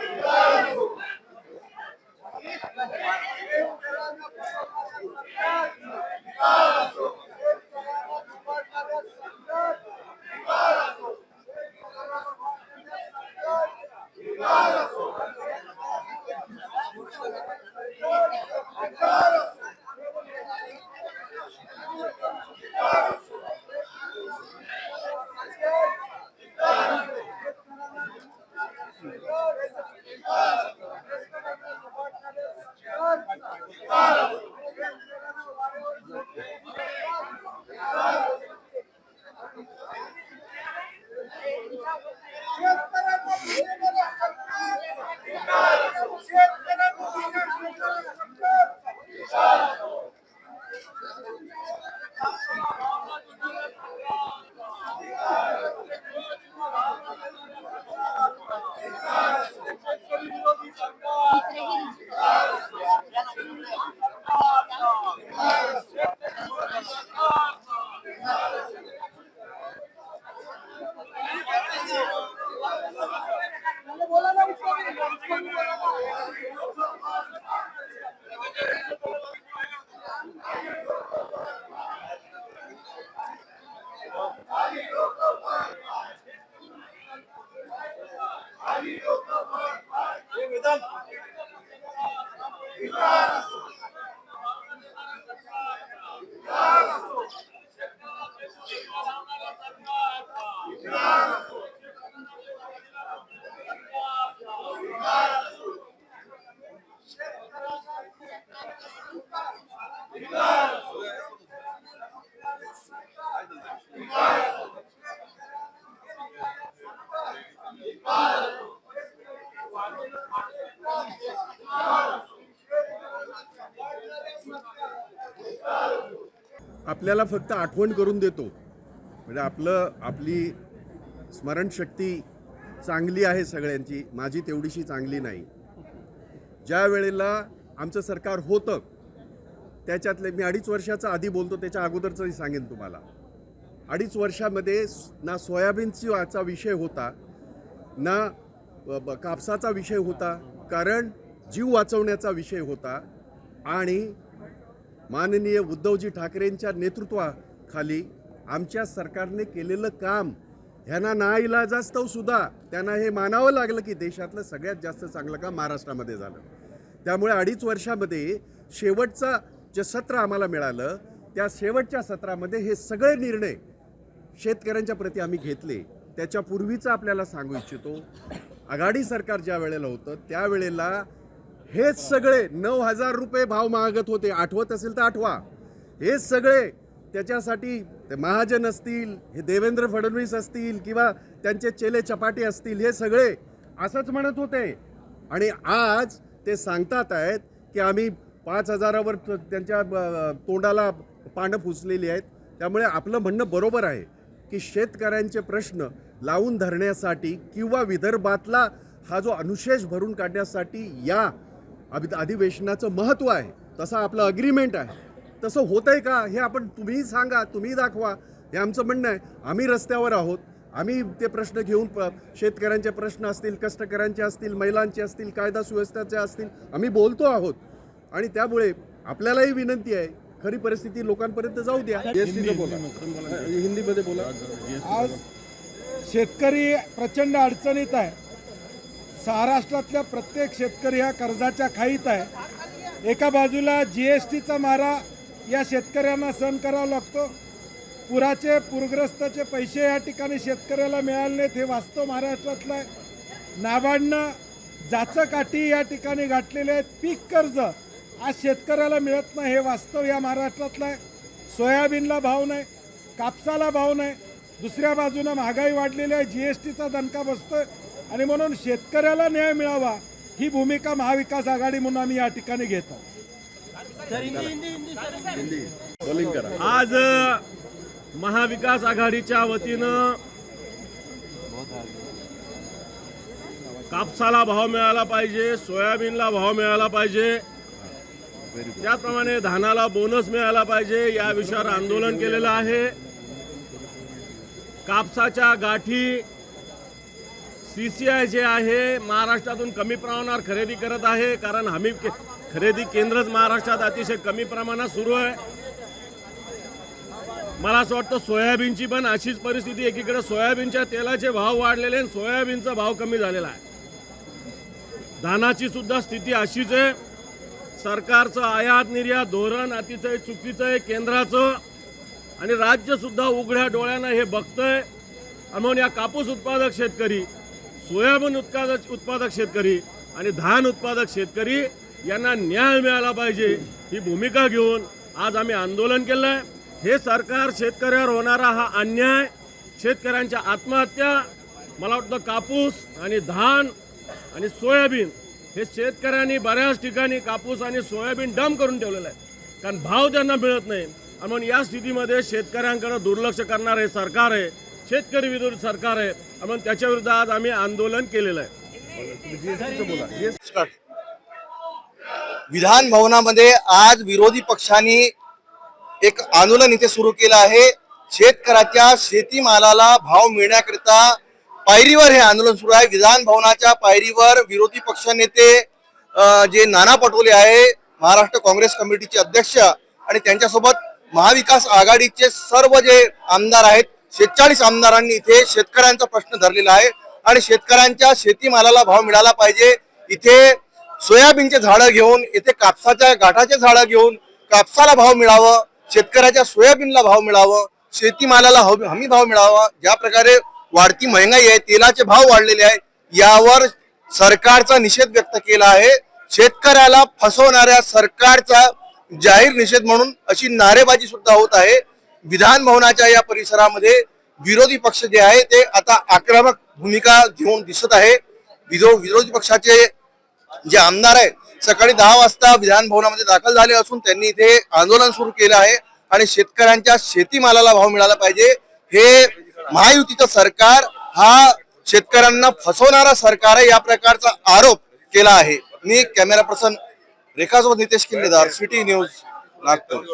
Yeah. आपल्याला फक्त आठवण करून देतो. म्हणजे आपलं आपली स्मरणशक्ती चांगली आहे सगळ्यांची माझी तेवढीशी चांगली नाही. ज्या वेळेला आमचं सरकार होतं त्याच्यातले मी अडीच वर्षाचा आधी बोलतो त्याच्या अगोदरचंही सांगेन तुम्हाला. अडीच वर्षामध्ये ना सोयाबीनची वाचा विषय होता ना कापसाचा विषय होता कारण जीव वाचवण्याचा विषय होता आणि माननीय उद्धवजी ठाकरेंच्या नेतृत्वाखाली आमच्या सरकारने केलेलं काम ह्यांना नाईलाजास्तव सुद्धा त्यांना हे मानावं लागलं की देशातलं सगळ्यात जास्त चांगलं काम महाराष्ट्रामध्ये झालं. त्यामुळे अडीच वर्षामध्ये शेवटचा जे सत्र आम्हाला मिळालं त्या शेवटच्या सत्रामध्ये हे सगळे निर्णय शेतकऱ्यांच्या प्रती आम्ही घेतले. त्याच्या पूर्वीचं आपल्याला सांगू इच्छितो आघाडी सरकार ज्या वेळेला होतं त्यावेळेला हेच सगळे नऊ हजार रुपये भाव मागत होते. आठवत असेल तर आठवा. हे सगळे त्याच्यासाठी ते महाजन असतील हे देवेंद्र फडणवीस असतील किंवा त्यांचे चेले चपाटे असतील हे सगळे असंच म्हणत होते. आणि आज ते सांगतात आहेत की आम्ही पाच हजारावर त्यांच्या तोंडाला पानं फुसलेली आहेत. त्यामुळे आपलं म्हणणं बरोबर आहे की शेतकऱ्यांचे प्रश्न लावून धरण्यासाठी किंवा विदर्भातला हा जो अनुशेष भरून काढण्यासाठी या अभि अधिवेशनाचं महत्त्व आहे. तसं आपलं अग्रीमेंट आहे. तसं होतंय का? हे आपण तुम्हीही सांगा तुम्ही दाखवा. हे आमचं म्हणणं आहे. आम्ही रस्त्यावर आहोत. आम्ही ते प्रश्न घेऊन प शेतकऱ्यांचे प्रश्न असतील कष्टकऱ्यांचे असतील महिलांचे असतील कायदा सुव्यवस्थेचे असतील आम्ही बोलतो आहोत. आणि त्यामुळे आपल्यालाही विनंती आहे खरी परिस्थिती लोकांपर्यंत जाऊ द्या. हिंदीमध्ये बोला. आज शेतकरी प्रचंड अडचणीत आहे. महाराष्ट्रातल्या प्रत्येक शेतकरी हा कर्जाच्या खाईत आहे. एका बाजूला जी एस टीचा मारा या शेतकऱ्यांना सहन करावा लागतो. पुराचे पूरग्रस्ताचे पैसे या ठिकाणी शेतकऱ्याला मिळाले नाहीत हे वास्तव महाराष्ट्रातलं आहे. नाबार्डनं जाचं काठी या ठिकाणी गाठलेले आहेत. पीक कर्ज आज शेतकऱ्याला मिळत नाही हे वास्तव या महाराष्ट्रातलं आहे. सोयाबीनला भाव नाही कापसाला भाव नाही. दुसऱ्या बाजूनं महागाई वाढलेली आहे. जी एस टीचा दणका बसतोय. आणि म्हणून शेतकऱ्याला न्याय मिळावा ही भूमिका महाविकास आघाडी म्हणून आम्ही या ठिकाणी घेतो. हिंदी बॉलिंग करा आज महाविकास आघाडीच्या वतीनं कापसाला भाव मिळाला पाहिजे सोयाबीनला भाव मिळाला पाहिजे त्याचप्रमाणे धानाला बोनस मिळाला पाहिजे या विषयावर आंदोलन केलेलं आहे. कापसाच्या गाठी सी सी आय जे आहे महाराष्ट्रातून कमी प्रमाणावर खरेदी करत आहे कारण हमी के- खरेदी केंद्रच महाराष्ट्रात अतिशय कमी प्रमाणात सुरू आहे. मला असं वाटतं सोयाबीनची पण अशीच परिस्थिती एकीकडे सोयाबीनच्या तेलाचे भाव वाढलेले आणि सोयाबीनचा भाव कमी झालेला आहे. धानाची सुद्धा स्थिती अशीच आहे. सरकारचं आयात निर्यात धोरण अतिशय चुकीचं आहे केंद्राचं. आणि राज्यसुद्धा उघड्या डोळ्यानं हे बघतंय. म्हणून या कापूस उत्पादक शेतकरी सोयाबीन उत्पादक उत्पादक शेतकरी आणि धान उत्पादक शेतकरी यांना न्याय मिळाला पाहिजे ही भूमिका घेऊन आज आम्ही आंदोलन केलं आहे हे सरकार शेतकऱ्यावर होणारा हा अन्याय शेतकऱ्यांच्या आत्महत्या मला वाटतं कापूस आणि धान आणि सोयाबीन हे शेतकऱ्यांनी बऱ्याच ठिकाणी कापूस आणि सोयाबीन डम करून ठेवलेलं आहे. कारण भाव त्यांना मिळत नाही. आणि म्हणून या स्थितीमध्ये शेतकऱ्यांकडे दुर्लक्ष करणारं हे सरकार आहे. शेतकरी विरोधी सरकार आहे. म्हणून त्याच्या विरुद्ध आज आम्ही आंदोलन केलेलं आहे. विधान भवनामध्ये आज विरोधी पक्षांनी एक आंदोलन इथे सुरू केलं आहे. शेतकऱ्याच्या शेतीमालाला भाव मिळण्याकरिता पायरीवर हे आंदोलन सुरू आहे. विधान भवनाच्या पायरीवर विरोधी पक्ष नेते जे नाना पटोले आहे महाराष्ट्र काँग्रेस कमिटीचे अध्यक्ष आणि त्यांच्यासोबत महाविकास आघाडीचे सर्व जे आमदार आहेत शेहेचाळीस आमदारांनी इथे शेतकऱ्यांचा प्रश्न धरलेला आहे आणि शेतकऱ्यांच्या शेतीमालाला भाव मिळाला पाहिजे. इथे सोयाबीनचे झाडं घेऊन इथे कापसाच्या गाठाचे झाडं घेऊन कापसाला भाव मिळावं शेतकऱ्याच्या सोयाबीनला भाव मिळावं शेतीमालाला हमी भाव मिळावा ज्या प्रकारे वाढती महंगाई आहे तेलाचे भाव वाढलेले आहे यावर सरकारचा निषेध व्यक्त केला आहे. शेतकऱ्याला फसवणाऱ्या सरकारचा जाहीर निषेध म्हणून अशी नारेबाजी सुद्धा होत आहे. विधान भवनाच्या या परिसरामध्ये विरोधी पक्ष जे आहे ते आता आक्रमक भूमिका घेऊन दिसत आहे. विरो विरोधी पक्षाचे जे आमदार आहेत सकाळी दहा वाजता विधान भवनामध्ये दाखल झाले असून त्यांनी इथे आंदोलन सुरू केलं आहे आणि शेतकऱ्यांच्या शेतीमालाला भाव मिळाला पाहिजे. हे महायुतीचं सरकार हा शेतकऱ्यांना फसवणारा सरकार आहे या प्रकारचा आरोप केला आहे. मी कॅमेरा पर्सन रेखासोबत नितेश किल्लेदार सिटी न्यूज नागपूर.